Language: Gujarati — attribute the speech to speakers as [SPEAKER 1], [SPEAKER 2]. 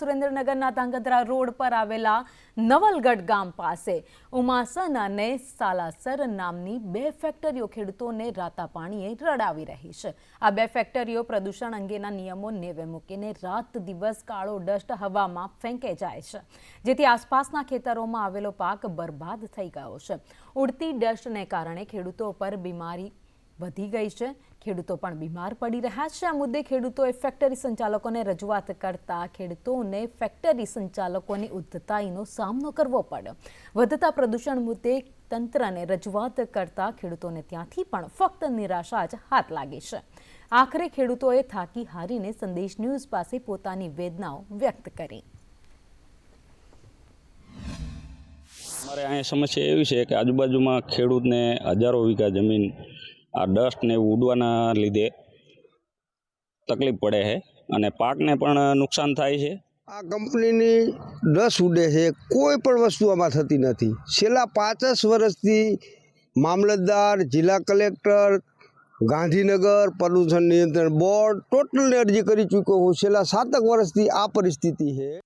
[SPEAKER 1] સુરેન્દ્રનગરના ધાંગધ્રા રોડ પર આવેલા નવલગઢ ગામ પાસે ઉમાસન અને સાલાસર નામની બે ફેક્ટરીઓ ખેડૂતોને રાતા પાણીએ રડાવી રહી છે. આ બે ફેક્ટરીઓ પ્રદૂષણ અંગેના નિયમો નેવે મૂકીને રાત દિવસ કાળો ડસ્ટ હવામાં ફેંકે જાય છે. જેથી આસપાસના ખેતરોમાં આવેલો પાક બરબાદ થઈ ગયો છે. ઉડતી ડસ્ટને કારણે ખેડૂતો પર બીમારી વધી ગઈ છે. ખેડૂતો પણ બીમાર પડી રહ્યા છે. આ મુદ્દે ખેડૂતોએ ફેક્ટરી સંચાલકોને રજૂઆત કરતા ખેડૂતોને ફેક્ટરી સંચાલકોની ઉદ્ધતાઈનો સામનો કરવો પડ્યો. વધતા પ્રદૂષણ મુદ્દે તંત્રને રજૂઆત કરતા ખેડૂતોને ત્યાંથી પણ ફક્ત નિરાશા જ હાથ લાગી છે. આખરે ખેડૂતોએ થાકી હારીને સંદેશ ન્યૂઝ પાસે પોતાની વેદનાઓ વ્યક્ત કરી.
[SPEAKER 2] અમારે અહીંયા સમસ્યા એવી છે કે આજુબાજુમાં ખેડૂતને હજારો વીઘા જમીન આ ડસ્ટને ઉડવાના લીધે તકલીફ પડે છે. અને પાકને પણ નુકસાન થાય છે.
[SPEAKER 3] આ કંપનીની ડસ ઉડે છે. કોઈ પણ વસ્તુ આમાં થતી નથી. છેલ્લા પાંચ જ વર્ષથી મામલતદાર, જિલ્લા કલેક્ટર, ગાંધીનગર પ્રદૂષણ નિયંત્રણ બોર્ડ ટોટલને અરજી કરી ચૂક્યો હું છેલ્લા સાતક વર્ષથી આ પરિસ્થિતિ છે.